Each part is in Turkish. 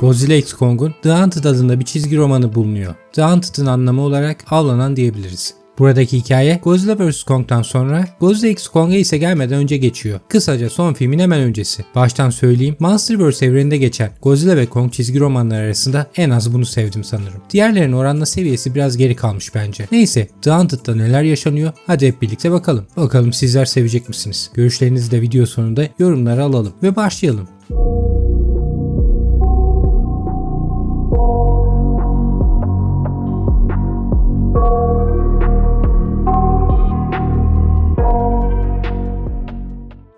Godzilla X Kong'un The Hunted adında bir çizgi romanı bulunuyor. The Hunted'ın anlamı olarak avlanan diyebiliriz. Buradaki hikaye Godzilla vs. Kong'dan sonra Godzilla X Kong'a ise gelmeden önce geçiyor. Kısaca son filmin hemen öncesi. Baştan söyleyeyim Monsterverse evreninde geçen Godzilla ve Kong çizgi romanları arasında en az bunu sevdim sanırım. Diğerlerinin oranla seviyesi biraz geri kalmış bence. Neyse The Hunted'da neler yaşanıyor hadi hep birlikte bakalım. Bakalım sizler sevecek misiniz? Görüşlerinizi de video sonunda yorumlara alalım ve başlayalım.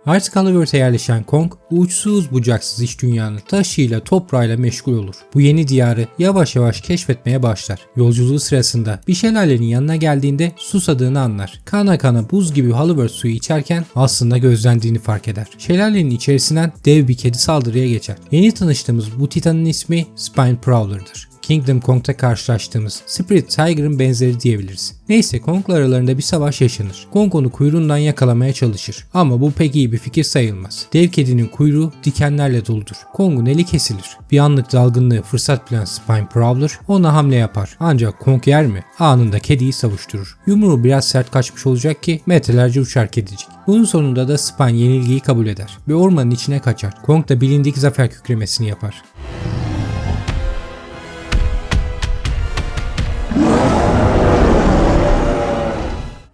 Artık Hollywood'a yerleşen Kong, uçsuz bucaksız iç dünyanın taşıyla toprağıyla meşgul olur. Bu yeni diyarı yavaş yavaş keşfetmeye başlar. Yolculuğu sırasında bir şelalenin yanına geldiğinde susadığını anlar. Kana kana buz gibi Hollywood suyu içerken aslında gözlendiğini fark eder. Şelalenin içerisinden dev bir kedi saldırıya geçer. Yeni tanıştığımız bu titanın ismi Spine Prowler'dır. Kingdom Kong'ta karşılaştığımız Spirit Tiger'ın benzeri diyebiliriz. Neyse Kong'la aralarında bir savaş yaşanır. Kong onu kuyruğundan yakalamaya çalışır. Ama bu pek iyi bir fikir sayılmaz. Dev kedinin kuyruğu dikenlerle doludur. Kong'un eli kesilir. Bir anlık dalgınlığı fırsat bilen Spine Prowler ona hamle yapar. Ancak Kong yer mi? Anında kediyi savuşturur. Yumruğu biraz sert kaçmış olacak ki metrelerce uçar kedicik. Bunun sonunda da Spine yenilgiyi kabul eder ve ormanın içine kaçar. Kong da bilindik zafer kükremesini yapar.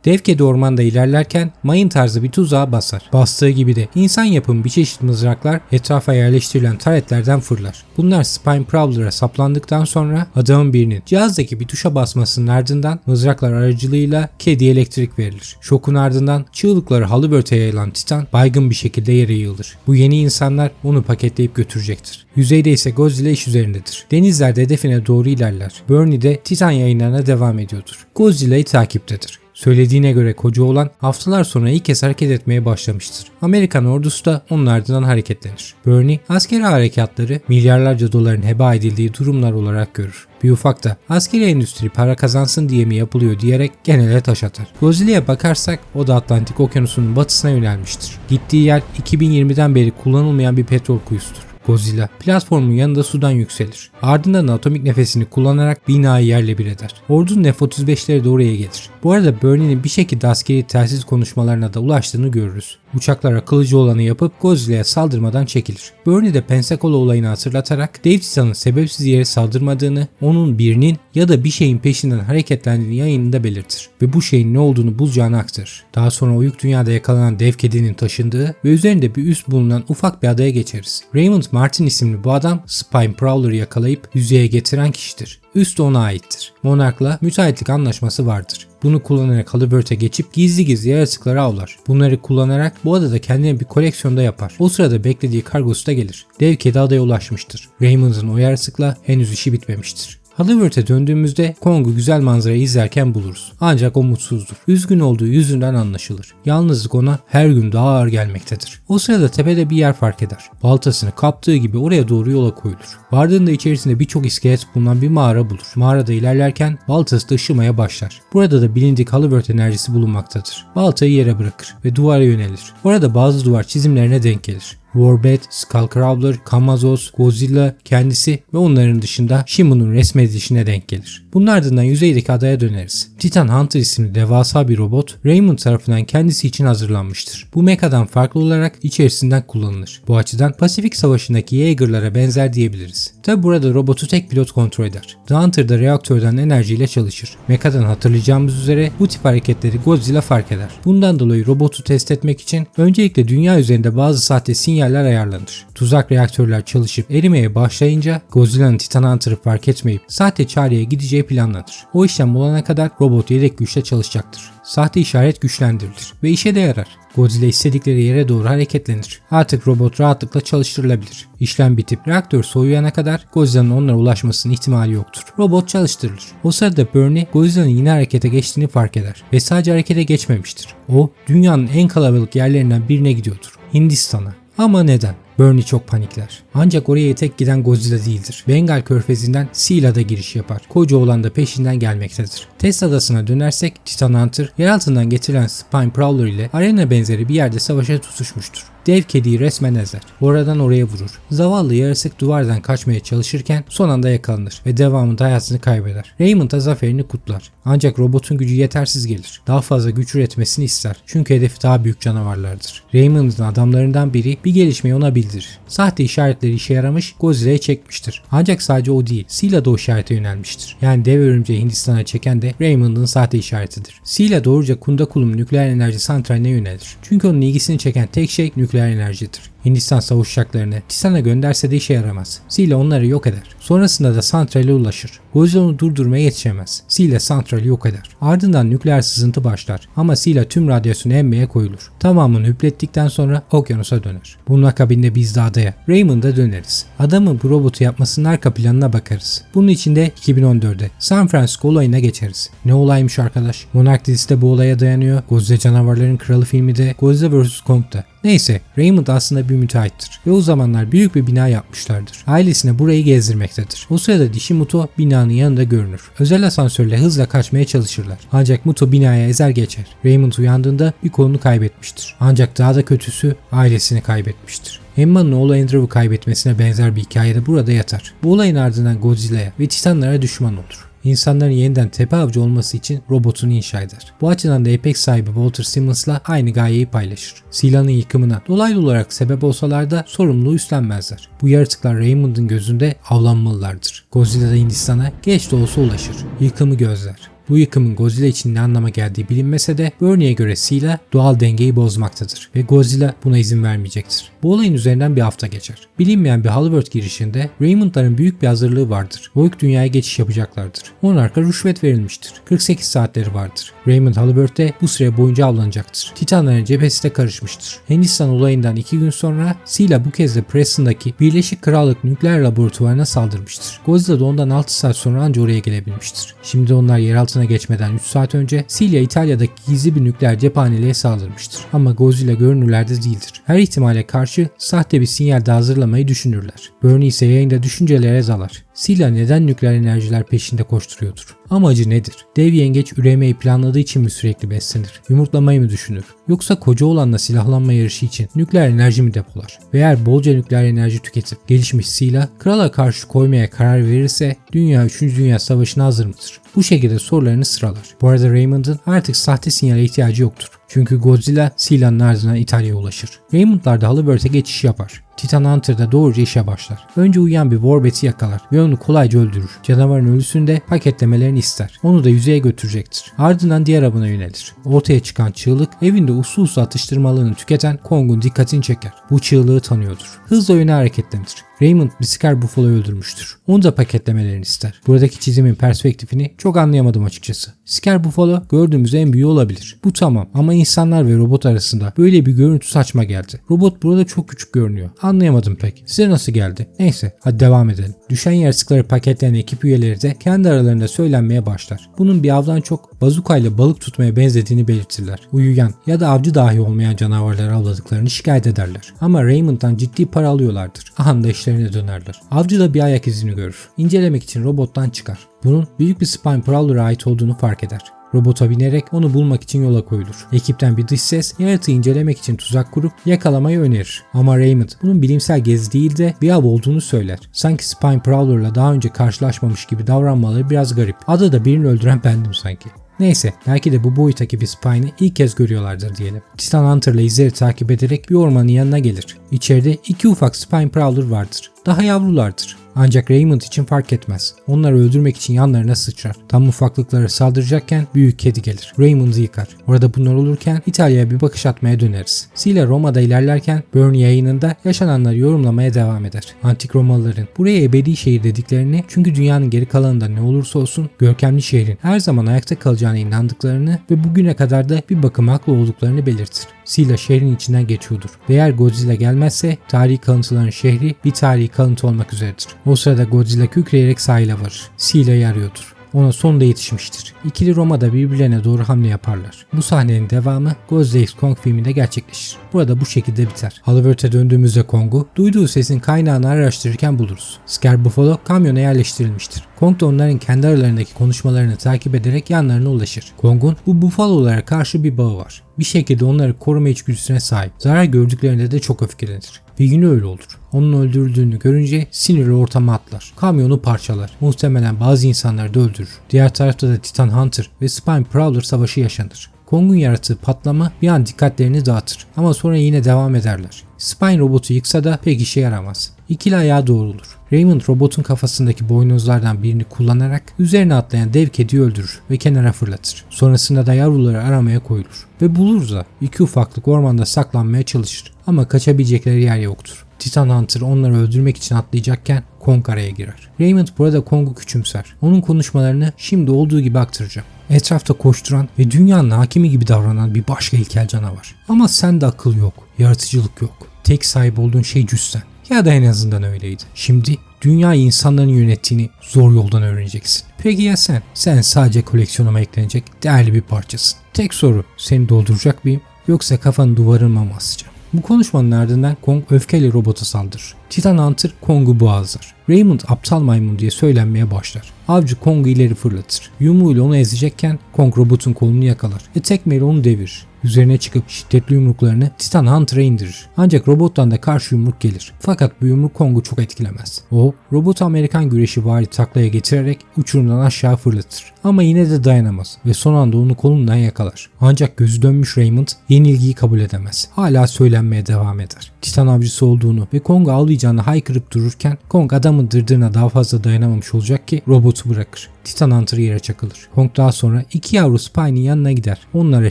Dev ormanda ilerlerken mayın tarzı bir tuzağa basar. Bastığı gibi de insan yapımı bir çeşit mızraklar etrafa yerleştirilen taretlerden fırlar. Bunlar Spine Prowler'a saplandıktan sonra adamın birinin cihazdaki bir tuşa basmasının ardından mızraklar aracılığıyla kediye elektrik verilir. Şokun ardından çığlıkları halıbörte yayılan Titan baygın bir şekilde yere yığılır. Bu yeni insanlar onu paketleyip götürecektir. Yüzeyde ise Godzilla iş üzerindedir. Denizlerde hedefine doğru ilerler. Bernie de Titan yayınlarına devam ediyordur. Godzilla'yı takiptedir. Söylediğine göre koca olan haftalar sonra ilk kez hareket etmeye başlamıştır. Amerikan ordusu da onun ardından hareketlenir. Bernie askeri harekatları milyarlarca doların heba edildiği durumlar olarak görür. Bir ufak da askeri endüstri para kazansın diye mi yapılıyor diyerek genele taş atar. Godzilla'ya bakarsak o da Atlantik okyanusunun batısına yönelmiştir. Gittiği yer 2020'den beri kullanılmayan bir petrol kuyusudur. Godzilla platformun yanında sudan yükselir. Ardından atomik nefesini kullanarak binayı yerle bir eder. Ordunun F-35'leri de oraya gelir. Bu arada Bernie'nin bir şekilde askeri telsiz konuşmalarına da ulaştığını görürüz. Uçaklar akıllıcı olanı yapıp Godzilla'ya saldırmadan çekilir. Bernie de Pensacola olayını hatırlatarak Dave Titan'ın sebepsiz yere saldırmadığını, onun birinin ya da bir şeyin peşinden hareketlendiğini yayınında belirtir ve bu şeyin ne olduğunu bulacağını aktarır. Daha sonra oyuk dünyada yakalanan dev kedinin taşındığı ve üzerinde bir üst bulunan ufak bir adaya geçeriz. Raymond Martin isimli bu adam Spine Prowler'ı yakalayıp yüzeye getiren kişidir. Üst ona aittir. Monark'la müteahhitlik anlaşması vardır. Bunu kullanarak Halliburt'a geçip gizli gizli yaratıkları avlar. Bunları kullanarak bu adada kendine bir koleksiyonda yapar. O sırada beklediği kargosu da gelir. Dev kedi adaya ulaşmıştır. Raymond'ın o yaratıkla henüz işi bitmemiştir. Hollywood'a döndüğümüzde Kong'u güzel manzarayı izlerken buluruz. Ancak o mutsuzdur. Üzgün olduğu yüzünden anlaşılır. Yalnızlık ona her gün daha ağır gelmektedir. O sırada tepede bir yer fark eder. Baltasını kaptığı gibi oraya doğru yola koyulur. Vardığında içerisinde birçok iskelet bulunan bir mağara bulur. Mağarada ilerlerken baltası da ışımaya başlar. Burada da bilindik Hollywood enerjisi bulunmaktadır. Baltayı yere bırakır ve duvara yönelir. Orada bazı duvar çizimlerine denk gelir. Warbird, Skullcrawler, Kamazos, Godzilla kendisi ve onların dışında Shimu'nun resmedilişine denk gelir. Bunun ardından yüzeydeki adaya döneriz. Titan Hunter isimli devasa bir robot Raymond tarafından kendisi için hazırlanmıştır. Bu mekadan farklı olarak içerisinden kullanılır. Bu açıdan Pasifik Savaşı'ndaki Jaeger'lara benzer diyebiliriz. Tabi burada robotu tek pilot kontrol eder. The Hunter da reaktörden enerjiyle çalışır. Mekadan hatırlayacağımız üzere bu tip hareketleri Godzilla fark eder. Bundan dolayı robotu test etmek için öncelikle dünya üzerinde bazı sahte sinyaller ayarlanır. Tuzak reaktörler çalışıp erimeye başlayınca Godzilla'nın Titan Hunter'ı fark etmeyip sahte çareye gideceği planlanır. O işlem olana kadar robot yedek güçle çalışacaktır. Sahte işaret güçlendirilir ve işe de yarar. Godzilla istedikleri yere doğru hareketlenir. Artık robot rahatlıkla çalıştırılabilir. İşlem bitip reaktör soğuyana kadar Godzilla'nın onlara ulaşmasının ihtimali yoktur. Robot çalıştırılır. O sırada Bernie Godzilla'nın yine harekete geçtiğini fark eder ve sadece harekete geçmemiştir. O dünyanın en kalabalık yerlerinden birine gidiyordur. Hindistan'a. Ama neden? Bernie çok panikler. Ancak oraya tek giden Godzilla değildir. Bengal körfezinden Seala'da giriş yapar. Koca oğlan da peşinden gelmektedir. Test adasına dönersek Titan Hunter yer altından getirilen Spine Prowler ile arena benzeri bir yerde savaşa tutuşmuştur. dev kediyi resmen ezer. Oradan oraya vurur. Zavallı yarısık duvardan kaçmaya çalışırken son anda yakalanır ve devamında hayatını kaybeder. Raymond da zaferini kutlar. Ancak robotun gücü yetersiz gelir. Daha fazla güç üretmesini ister. Çünkü hedefi daha büyük canavarlardır. Raymond'ın adamlarından biri bir gelişmeyi ona bildirir. Sahte işaretleri işe yaramış, Godzilla'ya çekmiştir. Ancak sadece o değil, Sila da o işarete yönelmiştir. Yani dev örümceği Hindistan'a çeken de Raymond'ın sahte işaretidir. Sila doğruca Kundakulum nükleer enerji santraline yönelir. Çünkü onun ilgisini çeken tek şey nükleer enerjidir. Hindistan savaş uçaklarını Tisan'a gönderse de işe yaramaz. Sila onları yok eder. Sonrasında da santrale ulaşır. Godzilla onu durdurmaya yetişemez. Sila santrali yok eder. Ardından nükleer sızıntı başlar ama Sila tüm radyasyonu emmeye koyulur. Tamamını hüplettikten sonra okyanusa döner. Bunun akabinde biz de adaya, Raymond'a döneriz. Adamın bu robotu yapmasının arka planına bakarız. Bunun için de 2014'de San Francisco olayına geçeriz. Ne olaymış arkadaş? Monarch dizisi de bu olaya dayanıyor. Godzilla Canavarların Kralı filmi de Godzilla vs. Kong'da. Neyse Raymond aslında bir müteahhittir ve o zamanlar büyük bir bina yapmışlardır. Ailesine burayı gezdirmektedir. O sırada dişi Muto binanın yanında görünür. Özel asansörle hızla kaçmaya çalışırlar. Ancak Muto binaya ezer geçer. Raymond uyandığında bir kolunu kaybetmiştir. Ancak daha da kötüsü ailesini kaybetmiştir. Emma'nın oğlu Andrew'u kaybetmesine benzer bir hikaye de burada yatar. Bu olayın ardından Godzilla'ya ve Titanlara düşman olur insanların yeniden tepe avcı olması için robotunu inşa eder. Bu açıdan da Apex sahibi Walter Simmons'la aynı gayeyi paylaşır. Silahın yıkımına dolaylı olarak sebep olsalar da sorumluluğu üstlenmezler. Bu yaratıklar Raymond'ın gözünde avlanmalılardır. Godzilla da Hindistan'a geç de olsa ulaşır. Yıkımı gözler. Bu yıkımın Godzilla için ne anlama geldiği bilinmese de Bernie'ye göre Sila doğal dengeyi bozmaktadır ve Godzilla buna izin vermeyecektir. Bu olayın üzerinden bir hafta geçer. Bilinmeyen bir Hollywood girişinde Raymond'ların büyük bir hazırlığı vardır. Void dünyaya geçiş yapacaklardır. Monark'a rüşvet verilmiştir. 48 saatleri vardır. Raymond Halliburton bu süre boyunca avlanacaktır. Titanların cephesi de karışmıştır. Hindistan olayından 2 gün sonra Sila bu kez de Preston'daki Birleşik Krallık nükleer laboratuvarına saldırmıştır. Godzilla da ondan 6 saat sonra anca oraya gelebilmiştir. Şimdi onlar yeraltı altına geçmeden 3 saat önce Silya İtalya'daki gizli bir nükleer cephaneliğe saldırmıştır. Ama Godzilla görünürlerde değildir. Her ihtimale karşı sahte bir sinyal de hazırlamayı düşünürler. Bernie ise yayında düşüncelere dalar. Sila neden nükleer enerjiler peşinde koşturuyordur? Amacı nedir? Dev yengeç üremeyi planladığı için mi sürekli beslenir? Yumurtlamayı mı düşünür? Yoksa koca olanla silahlanma yarışı için nükleer enerji mi depolar? Ve eğer bolca nükleer enerji tüketip gelişmiş Sila krala karşı koymaya karar verirse dünya 3. Dünya Savaşı'na hazır mıdır? Bu şekilde sorularını sıralar. Bu arada Raymond'ın artık sahte sinyale ihtiyacı yoktur. Çünkü Godzilla Sila'nın ardından İtalya'ya ulaşır. Raymond'lar da Halliburt'e geçiş yapar. Titan Hunter'da doğruca işe başlar. Önce uyuyan bir Warbet'i yakalar ve onu kolayca öldürür. Canavarın ölüsünü de paketlemelerini ister. Onu da yüzeye götürecektir. Ardından diğer avına yönelir. Ortaya çıkan çığlık evinde uslu uslu atıştırmalığını tüketen Kong'un dikkatini çeker. Bu çığlığı tanıyordur. Hızla yöne hareketlenir. Raymond bir Scar Buffalo'yu öldürmüştür. Onu da paketlemelerini ister. Buradaki çizimin perspektifini çok anlayamadım açıkçası. Scar Buffalo gördüğümüz en büyüğü olabilir. Bu tamam ama insanlar ve robot arasında böyle bir görüntü saçma geldi. Robot burada çok küçük görünüyor. Anlayamadım pek. Size nasıl geldi? Neyse hadi devam edelim. Düşen yaratıkları paketleyen ekip üyeleri de kendi aralarında söylenmeye başlar. Bunun bir avdan çok bazuka ile balık tutmaya benzediğini belirtirler. Uyuyan ya da avcı dahi olmayan canavarları avladıklarını şikayet ederler. Ama Raymond'dan ciddi para alıyorlardır. Ahanda işlerine dönerler. Avcı da bir ayak izini görür. İncelemek için robottan çıkar. Bunun büyük bir Spine Prowler'a ait olduğunu fark eder. Robota binerek onu bulmak için yola koyulur. Ekipten bir dış ses yaratığı incelemek için tuzak kurup yakalamayı önerir. Ama Raymond bunun bilimsel gezi değil de bir av olduğunu söyler. Sanki Spine Prowler'la daha önce karşılaşmamış gibi davranmaları biraz garip. Adı da birini öldüren bendim sanki. Neyse belki de bu boyuttaki bir Spine'i ilk kez görüyorlardır diyelim. Titan Hunter'la izleri takip ederek bir ormanın yanına gelir. İçeride iki ufak Spine Prowler vardır. Daha yavrulardır. Ancak Raymond için fark etmez. Onları öldürmek için yanlarına sıçrar. Tam ufaklıkları saldıracakken büyük kedi gelir. Raymond'ı yıkar. Orada bunlar olurken İtalya'ya bir bakış atmaya döneriz. Sila Roma'da ilerlerken Bernie yayınında yaşananları yorumlamaya devam eder. Antik Romalıların buraya ebedi şehir dediklerini çünkü dünyanın geri kalanında ne olursa olsun görkemli şehrin her zaman ayakta kalacağına inandıklarını ve bugüne kadar da bir bakıma haklı olduklarını belirtir. Sila şehrin içinden geçiyordur. Ve eğer Godzilla gelmezse tarihi kalıntıların şehri bir tarihi kalıntı olmak üzeredir. O sırada Godzilla kükreyerek sahile varır. Sila'yı arıyordur ona sonunda yetişmiştir. İkili Roma'da birbirlerine doğru hamle yaparlar. Bu sahnenin devamı Godzilla X Kong filminde gerçekleşir. Burada bu şekilde biter. Hollywood'a döndüğümüzde Kong'u duyduğu sesin kaynağını araştırırken buluruz. Scar Buffalo kamyona yerleştirilmiştir. Kong da onların kendi aralarındaki konuşmalarını takip ederek yanlarına ulaşır. Kong'un bu bufalolara karşı bir bağı var. Bir şekilde onları koruma içgüdüsüne sahip. Zarar gördüklerinde de çok öfkelenir. Bir gün öyle olur. Onun öldürüldüğünü görünce sinirli ortama atlar. Kamyonu parçalar. Muhtemelen bazı insanları da öldürür. Diğer tarafta da Titan Hunter ve Spine Prowler savaşı yaşanır. Kong'un yarattığı patlama bir an dikkatlerini dağıtır ama sonra yine devam ederler. Spine robotu yıksa da pek işe yaramaz. İkili ayağı doğrulur. Raymond robotun kafasındaki boynuzlardan birini kullanarak üzerine atlayan dev kediyi öldürür ve kenara fırlatır. Sonrasında da yavruları aramaya koyulur. Ve buluruz da iki ufaklık ormanda saklanmaya çalışır. Ama kaçabilecekleri yer yoktur. Titan Hunter onları öldürmek için atlayacakken Kong araya girer. Raymond burada Kong'u küçümser. Onun konuşmalarını şimdi olduğu gibi aktaracağım. Etrafta koşturan ve dünyanın hakimi gibi davranan bir başka ilkel canavar. Ama sende akıl yok, yaratıcılık yok. Tek sahip olduğun şey cüssen. Ya da en azından öyleydi. Şimdi dünyayı insanların yönettiğini zor yoldan öğreneceksin. Peki ya sen? Sen sadece koleksiyonuma eklenecek değerli bir parçasın. Tek soru seni dolduracak mıyım yoksa kafanı duvarıma mı asacağım? Bu konuşmanın ardından Kong öfkeyle robota saldırır. Titan Hunter Kong'u boğazlar. Raymond aptal maymun diye söylenmeye başlar. Avcı Kong'u ileri fırlatır. Yumruğuyla onu ezecekken Kong robotun kolunu yakalar ve tekmeyle onu devirir. Üzerine çıkıp şiddetli yumruklarını Titan Hunter'a indirir. Ancak robottan da karşı yumruk gelir. Fakat bu yumruk Kong'u çok etkilemez. O, robotu Amerikan güreşi vari taklaya getirerek uçurumdan aşağı fırlatır. Ama yine de dayanamaz ve son anda onu kolundan yakalar. Ancak gözü dönmüş Raymond yenilgiyi kabul edemez. Hala söylenmeye devam eder. Titan avcısı olduğunu ve Kong'u avlayacağını haykırıp dururken Kong adamın dırdırına daha fazla dayanamamış olacak ki robotu bırakır. Titan Hunter yere çakılır. Kong daha sonra iki yavru Spine'in yanına gider. Onlara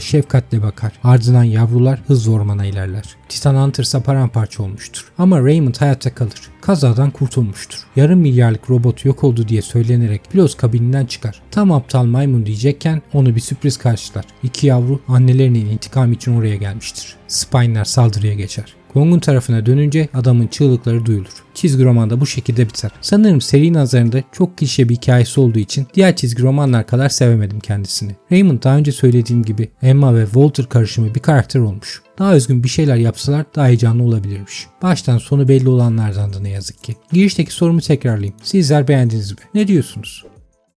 şefkatle bakar. Ardından yavrular hızlı ormana ilerler. Titan Hunter ise paramparça olmuştur. Ama Raymond hayatta kalır. Kazadan kurtulmuştur. Yarım milyarlık robot yok oldu diye söylenerek pilot kabininden çıkar. Tam aptal maymun diyecekken onu bir sürpriz karşılar. İki yavru annelerinin intikam için oraya gelmiştir. Spine'ler saldırıya geçer. Kong'un tarafına dönünce adamın çığlıkları duyulur. Çizgi roman da bu şekilde biter. Sanırım seri nazarında çok klişe bir hikayesi olduğu için diğer çizgi romanlar kadar sevemedim kendisini. Raymond daha önce söylediğim gibi Emma ve Walter karışımı bir karakter olmuş. Daha özgün bir şeyler yapsalar daha heyecanlı olabilirmiş. Baştan sonu belli olanlardandı ne yazık ki. Girişteki sorumu tekrarlayayım. Sizler beğendiniz mi? Ne diyorsunuz?